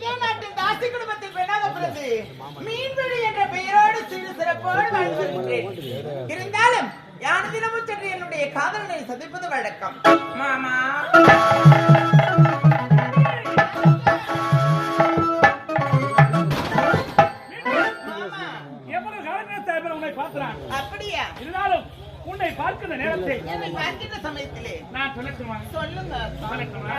இதே நாட்டின் தாசி குடும்பத்தில் பெண்ணாக பிறந்து மீன்பிடி என்ற பெயரோடு சீடு சிறப்போடு வாழ்ந்து வருகின்றேன். இருந்தாலும் யானை தினமும் சென்று என்னுடைய காதலனை சந்திப்பது வழக்கம். மாமா. அப்படியா? இருந்தாலும் உன்னை பார்க்கிற நேரத்தில் சமயத்திலே நான் சொல்லட்டுமா? சொல்லுங்க. சொல்லட்டுமா?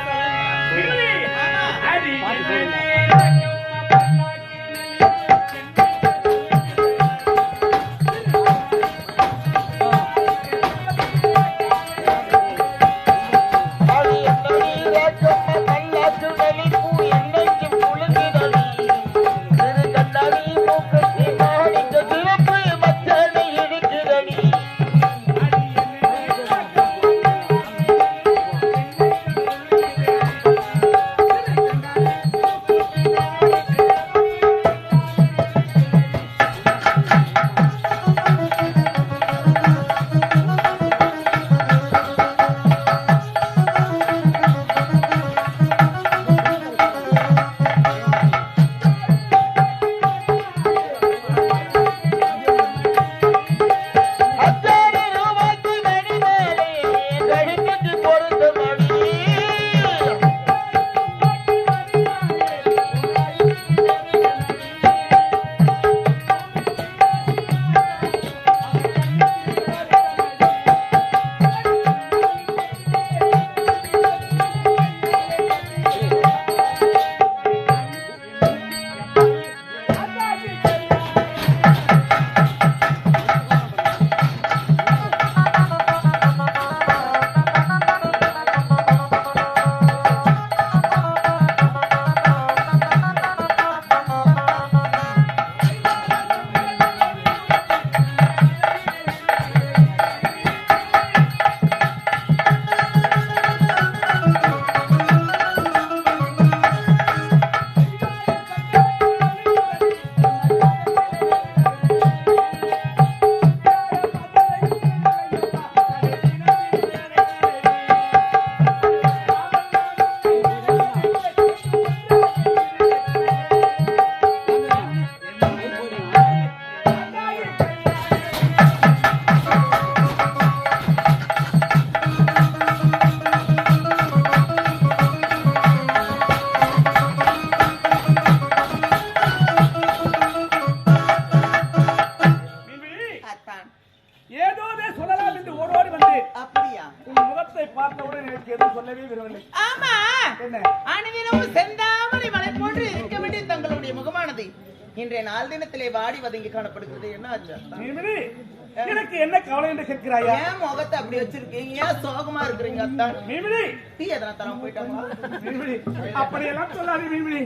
ஏதோ சொல்லலாம் என்று ஓடோடி வந்து அப்படியா உன் முகத்தை பார்த்தவுடன் எனக்கு எதுவும் சொல்லவே விரும்பவில்லை ஆமா. அனுதினமும் செந்தாமரை மலை போன்று இருக்க வேண்டிய தங்களுடைய முகமானது. இன்றைய நாள் தினத்திலே வாடி வதங்கி காணப்படுகிறது. என்ன ஆச்சு எனக்கு என்ன கவலை என்று கேட்கிறாயா? ஏன் முகத்தை அப்படி வச்சிருக்கீங்க? ஏன் சோகமா இருக்கிறீங்க அத்தான் மீமிலி டீ எதனா தரம் போயிட்டாங்களா மீமிலி அப்படியெல்லாம் சொல்லாது மீமிலி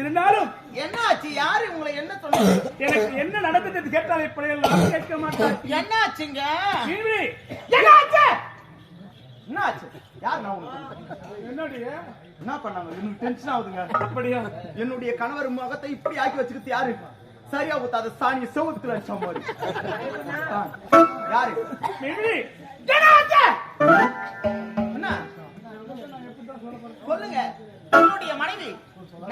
இருந்தாலும் என்ன ஆச்சு? யாரு உங்களை என்ன சொன்னது? எனக்கு என்ன நடந்தது கேட்டால் இப்படியெல்லாம் கேட்க மாட்டேன். என்ன ஆச்சுங்க? என்ன ஆச்சு? என்ன ஆச்சு யார் நான் உங்களுக்கு என்னுடைய? என்ன பண்ணாங்க எனக்கு டென்ஷன் ஆகுதுங்க. அப்படியா? என்னுடைய கணவர் முகத்தை இப்படி ஆக்கி வச்சுக்கிட்டு யாரு? சரியா ஊத்தாத சாணிய செவுத்துல அடிச்ச மாதிரி. யாரு?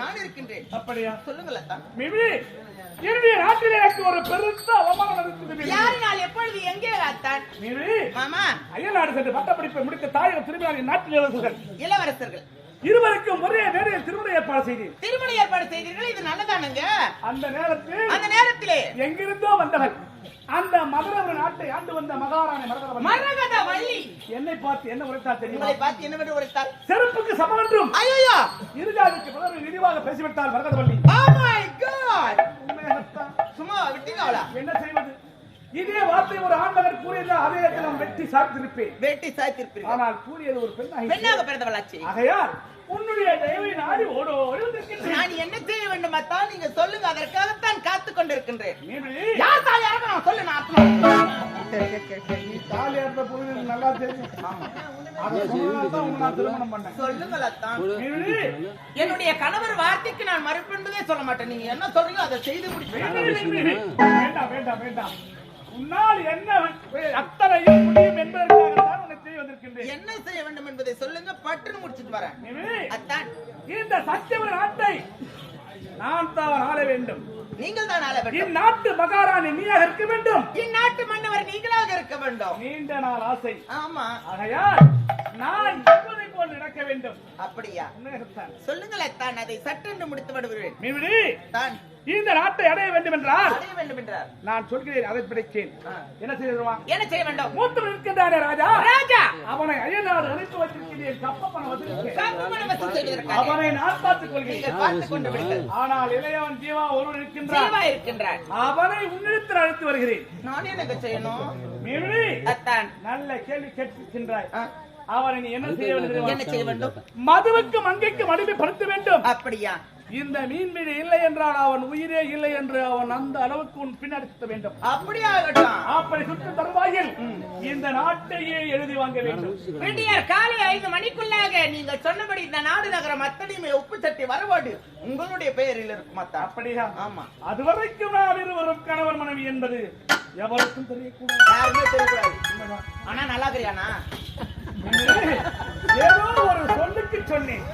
நான் இருக்கின்றேன். அப்படியா? சொல்லுங்கள் மிமி என்னுடைய நாட்டில் எனக்கு ஒரு பெருத்த அவமானம் நடக்குது. யாரினால் எப்பொழுது எங்கே அத்தான் மிமி மாமா. அயல்நாடு சென்று பட்டப்படிப்பை முடித்த தாயகம் திரும்பினார் என் நாட்டில் இளவரசர்கள் இளவரசர்கள். இருவருக்கும் ஒரே மேடையில் திருமண ஏற்பாடு செய்தேன் திருமண ஏற்பாடு செய்தீர்கள் இது நல்லதானுங்க அந்த நேரத்தில் அந்த நேரத்திலே எங்கிருந்தோ வந்தவள் அந்த மதுரவர நாட்டை ஆண்டு வந்த மகாராணி மரகதவன் மரகத வள்ளி என்னை பார்த்து என்ன உரைத்தார் தெரியுமா? உங்களை பார்த்து என்னவென்று உரைத்தார் செருப்புக்கு சமம் என்றும் ஐயோ இருகாலுக்கு பலரும் இழிவாக பேசிவிட்டார் மரகதவள்ளி oh my god! உண்மையாகத்தான். சும்மா விட்டீங்க அவளா என்ன செய்வது? இதே வார்த்தை ஒரு ஆண்மகன் கூறியிருந்தால் அதே இடத்தில் நான் வெட்டி சாய்த்திருப்பேன் வேட்டி சாய்த்திருப்பீர்கள். ஆனால் கூறியது ஒரு பெண்ணாக பெண்ணாக பிறந்தவளாச்சு. ஆகையால் உன்னுடைய தயவை நாடி வந்திருக்கின்றேன் நான் என்ன செய்ய வேண்டும் அத்தான் நீங்க சொல்லுங்க அதற்காகத்தான் காத்து கொண்டிருக்கின்றேன். நீ யார் தாலி இறக்கணும் சொல்லு நான் அர்த்தம் தாலி இருந்த பொழுது நல்லா தெரியும். நான் சொல்லுங்கள் அத்தான் நீ என்னுடைய கணவர் வார்த்தைக்கு நான் மறுப்பு என்பதே சொல்ல மாட்டேன். நீங்க என்ன சொல்றீங்க அதை செய்து முடிச்சு வேண்டாம் வேண்டாம் வேண்டாம். உன்னால் என்ன அத்தனையும் முடியும் என்பதற்காகத்தான் உன்னை செய்ய வந்திருக்கின்றேன். என்ன செய்ய வேண்டும் என்பதை சொல்லுங்க பட்டுன்னு முடிச்சிட்டு வரேன். அத்தான். இந்த சத்தியவர நாட்டை நான் தான் ஆள வேண்டும். நீங்கள் தான் ஆள வேண்டும். இந்நாட்டு மகாராணி நீயாக இருக்க வேண்டும். இந்நாட்டு மன்னவர் நீங்களாக இருக்க வேண்டும். நீண்ட நாள் ஆசை. ஆமா. ஆகையால் நான் போல் நடக்க வேண்டும். அப்படியா? உண்மையாகத்தான். சொல்லுங்களேன் தான் அதை சட்டென்று முடித்து விடுகிறேன். தான். இந்த நாட்டை அடைய வேண்டும் என்றால் அடைய வேண்டும் என்றார் நான் சொல்கிறேன் அதை பிடிச்சேன். என்ன செய்திருவா என்ன செய்ய வேண்டும்? மூத்தம் இருக்கின்றானே ராஜா. ராஜா! அவனை அயல்நாடு அனுப்பி வச்சிருக்கிறேன் செய்வதற்காக. அவனை நான் பார்த்துக் கொள்கிறேன். ஆனால் இளையவன் ஜீவா ஒருவர் இருக்கின்றான். ஜீவா இருக்கின்றார் அவனை உன்னிடத்தில் அழைத்து வருகிறேன். நான் எனக்கு செய்யணும்? அத்தான். நல்ல கேள்வி கேட்டிருக்கின்றாய். ஆ, அவனை நீ என்ன செய்ய வேண்டும்? என்ன செய்ய வேண்டும்? மதுவுக்கு மங்கைக்கு அடிமைப்படுத்த வேண்டும். அப்படியா? இந்த மீன்பிடி இல்லை என்றால் அவன் உயிரே இல்லை என்று அவன் அந்த அளவுக்கு உன் பின்னாடி சுத்த வேண்டும். அப்படியா ஆகட்டும் அப்படி சுத்த தருவாயில் இந்த நாட்டையே எழுதி வாங்க வேண்டும். காலை ஐந்து மணிக்குள்ளாக நீங்கள் சொன்னபடி இந்த நாடு நகரம் அத்தனையுமே உப்பு சட்டி வரவாடு உங்களுடைய பெயரில் இருக்கும் அத்தான் அப்படியா? ஆமா. அதுவரைக்கும் நாம் இருவரும் கணவர் மனைவி என்பது எவருக்கும் தெரியக்கூடாது. யாருமே தெரியக்கூடாது. ஆனா நல்லா இருக்கிறியானா ஏதோ ஒரு சொல்லுக்கு சொன்னேன்.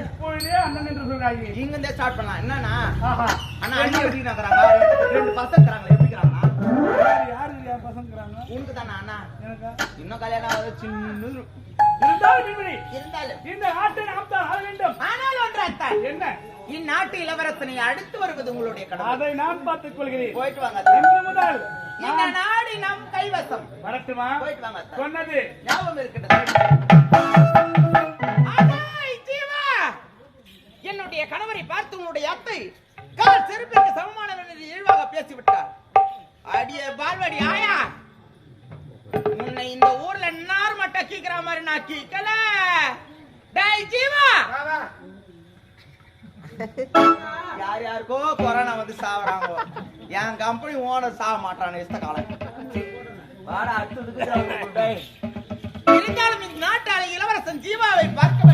இப்பொழுதே அண்ணன் என்று சொல்றாங்க இங்க இருந்தே ஸ்டார்ட் பண்ணலாம் என்னன்னா. ஆனா அண்ணி எப்படி நகராங்க ரெண்டு பசங்க யாரு என் பசங்கிறாங்க உனக்கு தானே அண்ணா? எனக்கா. இன்னும் கல்யாணம் ஆகாத சின்ன இருந்தாலும் இந்த நாட்டை நாம் தான் ஆள வேண்டும். ஆனால் ஒன்று அத்தான். என்ன? இந்நாட்டு இளவரசனை அடுத்து வருவது உங்களுடைய கடமை. அதை நான் பார்த்துக் கொள்கிறேன். போயிட்டு வாங்க இந்த நாடு நம் கைவசம் வரட்டுமா? வாங்க அத்தான். சொன்னது. ஞாபகம் ஜீவா! என்னுடைய கணவரை பார்த்து உன்னுடைய அத்தை கால் செருப்பிற்கு சமமானவன் என்று இழிவாக பேசிவிட்டார். அடிய பால்வாடி ஆயா! உன்னை இந்த ஊர்ல நார் மட்ட கீக்கிற மாதிரி நான் கீக்கல. டேய் ஜீவா! யார் யாருக்கோ கொரோனா வந்து சாவறாங்க. என் கம்பெனி ஓனர் சாவ மாட்டான் இஷ்ட காலம். இருந்தாலும் நாட்டாள இளவரசன் ஜீவாவை பார்க்க